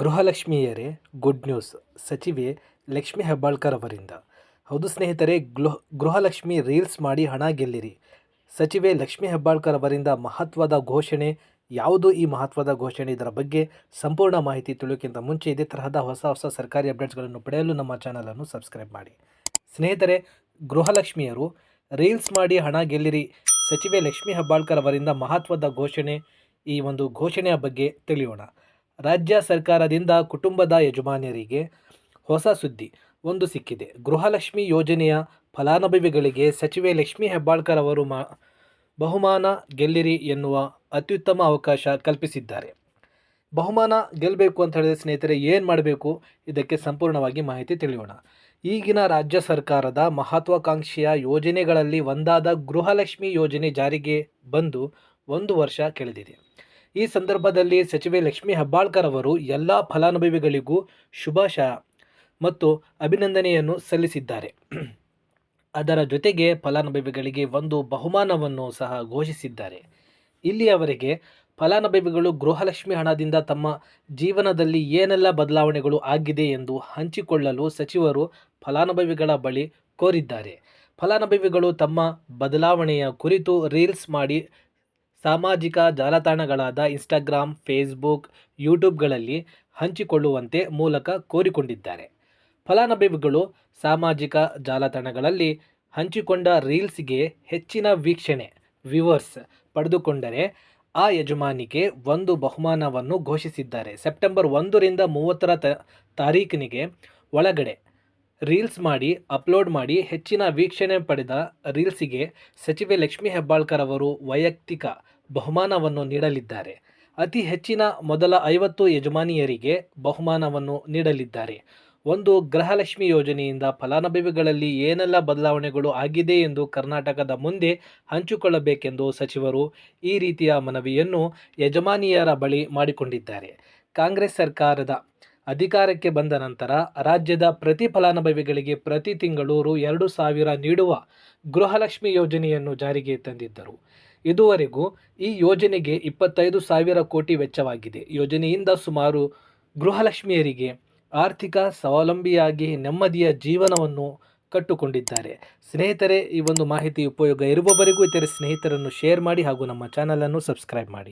ಗೃಹಲಕ್ಷ್ಮಿಯರೇ good news ಸಚಿವೆ ಲಕ್ಷ್ಮಿ ಹೆಬ್ಬಾಳ್ಕರ್ ಅವರಿಂದ. ಹೌದು ಸ್ನೇಹಿತರೆ, ಗೃಹ, ಗೃಹಲಕ್ಷ್ಮಿ ರೀಲ್ಸ್ ಮಾಡಿ ಹಣ ಗೆಲ್ಲಿರಿ. ಸಚಿವೆ ಲಕ್ಷ್ಮಿ ಹೆಬ್ಬಾಳ್ಕರ್ ಅವರಿಂದ ಮಹತ್ವದ ಘೋಷಣೆ, ಯಾವುದು ಈ ಮಹತ್ವದ ಘೋಷಣೆ ಇದರ ಬಗ್ಗೆ ಸಂಪೂರ್ಣ ಮಾಹಿತಿ ತಿಳಿಯೋಕ್ಕಿಂತ ಮುಂಚೆ ಇದೇ ತರಹದ ಹೊಸ ಹೊಸ ಸರ್ಕಾರಿ ಅಪ್ಡೇಟ್ಸ್ಗಳನ್ನು ಪಡೆಯಲು ನಮ್ಮ ಚಾನಲನ್ನು ಸಬ್ಸ್ಕ್ರೈಬ್ ಮಾಡಿ. ಸ್ನೇಹಿತರೆ, ಗೃಹಲಕ್ಷ್ಮಿಯರು, ರೀಲ್ಸ್ ಮಾಡಿ ಹಣ ಗೆಲ್ಲಿರಿ. ಸಚಿವೆ ಲಕ್ಷ್ಮಿ ಹೆಬ್ಬಾಳ್ಕರ್ ಅವರಿಂದ ಮಹತ್ವದ ಘೋಷಣೆ, ಈ ಒಂದು ಘೋಷಣೆಯ ಬಗ್ಗೆ ತಿಳಿಯೋಣ. ರಾಜ್ಯ ಸರ್ಕಾರದಿಂದ ಕುಟುಂಬದ ಯಜಮಾನರಿಗೆ ಹೊಸ ಸುದ್ದಿ ಒಂದು ಸಿಕ್ಕಿದೆ. ಗೃಹಲಕ್ಷ್ಮಿ ಯೋಜನೆಯ ಫಲಾನುಭವಿಗಳಿಗೆ ಸಚಿವೆ ಲಕ್ಷ್ಮಿ ಹೆಬ್ಬಾಳ್ಕರ್ ಅವರು ಮಾ, ಬಹುಮಾನ ಗೆಲ್ಲಿರಿ ಎನ್ನುವ ಅತ್ಯುತ್ತಮ ಅವಕಾಶ ಕಲ್ಪಿಸಿದ್ದಾರೆ. ಬಹುಮಾನ ಗೆಲ್ಲಬೇಕು ಅಂತ ಹೇಳಿದ ಸ್ನೇಹಿತರೆ ಏನು ಮಾಡಬೇಕು? ಇದಕ್ಕೆ ಸಂಪೂರ್ಣವಾಗಿ ಮಾಹಿತಿ ತಿಳಿಯೋಣ. ಈಗಿನ ರಾಜ್ಯ ಸರ್ಕಾರದ ಮಹತ್ವಾಕಾಂಕ್ಷೆಯ ಯೋಜನೆಗಳಲ್ಲಿ ಒಂದಾದ ಗೃಹಲಕ್ಷ್ಮಿ ಯೋಜನೆ ಜಾರಿಗೆ ಬಂದು ಒಂದು ವರ್ಷ ಕಳೆದಿದೆ. ಈ ಸಂದರ್ಭದಲ್ಲಿ ಸಚಿವೆ ಲಕ್ಷ್ಮಿ ಹೆಬ್ಬಾಳ್ಕರ್ ಅವರು ಎಲ್ಲ ಫಲಾನುಭವಿಗಳಿಗೂ ಶುಭಾಶಯ ಮತ್ತು ಅಭಿನಂದನೆಯನ್ನು ಸಲ್ಲಿಸಿದ್ದಾರೆ. ಅದರ ಜೊತೆಗೆ ಫಲಾನುಭವಿಗಳಿಗೆ ಒಂದು ಬಹುಮಾನವನ್ನು ಸಹ ಘೋಷಿಸಿದ್ದಾರೆ. ಇಲ್ಲಿಯವರೆಗೆ ಫಲಾನುಭವಿಗಳು ಗೃಹಲಕ್ಷ್ಮಿ ಹಣದಿಂದ ತಮ್ಮ ಜೀವನದಲ್ಲಿ ಏನೆಲ್ಲ ಬದಲಾವಣೆಗಳು ಆಗಿದೆ ಎಂದು ಹಂಚಿಕೊಳ್ಳಲು ಸಚಿವರು ಫಲಾನುಭವಿಗಳ ಬಳಿ ಕೋರಿದ್ದಾರೆ. ಫಲಾನುಭವಿಗಳು ತಮ್ಮ ಬದಲಾವಣೆಯ ಕುರಿತು ರೀಲ್ಸ್ ಮಾಡಿ ಸಾಮಾಜಿಕ ಜಾಲತಾಣಗಳಾದ ಇನ್ಸ್ಟಾಗ್ರಾಮ್ ಫೇಸ್ಬುಕ್ ಯೂಟ್ಯೂಬ್ಗಳಲ್ಲಿ ಹಂಚಿಕೊಳ್ಳುವಂತೆ ಮೂಲಕ ಕೋರಿಕೊಂಡಿದ್ದಾರೆ. ಫಲಾನುಭವಿಗಳು ಸಾಮಾಜಿಕ ಜಾಲತಾಣಗಳಲ್ಲಿ ಹಂಚಿಕೊಂಡ ರೀಲ್ಸ್ಗೆ ಹೆಚ್ಚಿನ ವೀಕ್ಷಣೆ ವ್ಯೂವರ್ಸ್ ಪಡೆದುಕೊಂಡರೆ ಆ ಯಜಮಾನಿಗೆ ಒಂದು ಬಹುಮಾನವನ್ನು ಘೋಷಿಸಿದ್ದಾರೆ. ಸೆಪ್ಟೆಂಬರ್ ಒಂದರಿಂದ ಮೂವತ್ತರ ತ ತಾರೀಕಿನಿಗೆ ಒಳಗಡೆ ರೀಲ್ಸ್ ಮಾಡಿ, ಅಪ್ಲೋಡ್ ಮಾಡಿ ಹೆಚ್ಚಿನ ವೀಕ್ಷಣೆ ಪಡೆದ ರೀಲ್ಸಿಗೆ ಸಚಿವೆ ಲಕ್ಷ್ಮಿ ಹೆಬ್ಬಾಳ್ಕರ್ ಅವರು ವೈಯಕ್ತಿಕ ಬಹುಮಾನವನ್ನು ನೀಡಲಿದ್ದಾರೆ. ಅತಿ ಹೆಚ್ಚಿನ ಮೊದಲ ಐವತ್ತು ಯಜಮಾನಿಯರಿಗೆ ಬಹುಮಾನವನ್ನು ನೀಡಲಿದ್ದಾರೆ. ಒಂದು ಗೃಹಲಕ್ಷ್ಮಿ ಯೋಜನೆಯಿಂದ ಫಲಾನುಭವಿಗಳಲ್ಲಿ ಏನೆಲ್ಲ ಬದಲಾವಣೆಗಳು ಆಗಿದೆ ಎಂದು ಕರ್ನಾಟಕದ ಮುಂದೆ ಹಂಚಿಕೊಳ್ಳಬೇಕೆಂದು ಸಚಿವರು ಈ ರೀತಿಯ ಮನವಿಯನ್ನು ಯಜಮಾನಿಯರ ಬಳಿ ಮಾಡಿಕೊಂಡಿದ್ದಾರೆ. ಕಾಂಗ್ರೆಸ್ ಸರ್ಕಾರದ ಅಧಿಕಾರಕ್ಕೆ ಬಂದ ನಂತರ ರಾಜ್ಯದ ಪ್ರತಿ ಫಲಾನುಭವಿಗಳಿಗೆ ಪ್ರತಿ ತಿಂಗಳು ರು ಎರಡು ಸಾವಿರ ನೀಡುವ ಗೃಹಲಕ್ಷ್ಮಿ ಯೋಜನೆಯನ್ನು ಜಾರಿಗೆ ತಂದಿದ್ದರು. ಇದುವರೆಗೂ ಈ ಯೋಜನೆಗೆ ಇಪ್ಪತ್ತೈದು ಸಾವಿರ ಕೋಟಿ ವೆಚ್ಚವಾಗಿದೆ. ಯೋಜನೆಯಿಂದ ಸುಮಾರು ಗೃಹಲಕ್ಷ್ಮಿಯರಿಗೆ ಆರ್ಥಿಕ ಸ್ವಾವಲಂಬಿಯಾಗಿ ನೆಮ್ಮದಿಯ ಜೀವನವನ್ನು ಕಟ್ಟುಕೊಂಡಿದ್ದಾರೆ. ಸ್ನೇಹಿತರೆ, ಈ ಒಂದು ಮಾಹಿತಿ ಉಪಯೋಗ ಇರುವವರೆಗೂ ಇತರೆ ಸ್ನೇಹಿತರನ್ನು ಶೇರ್ ಮಾಡಿ ಹಾಗೂ ನಮ್ಮ ಚಾನಲನ್ನು ಸಬ್ಸ್ಕ್ರೈಬ್ ಮಾಡಿ.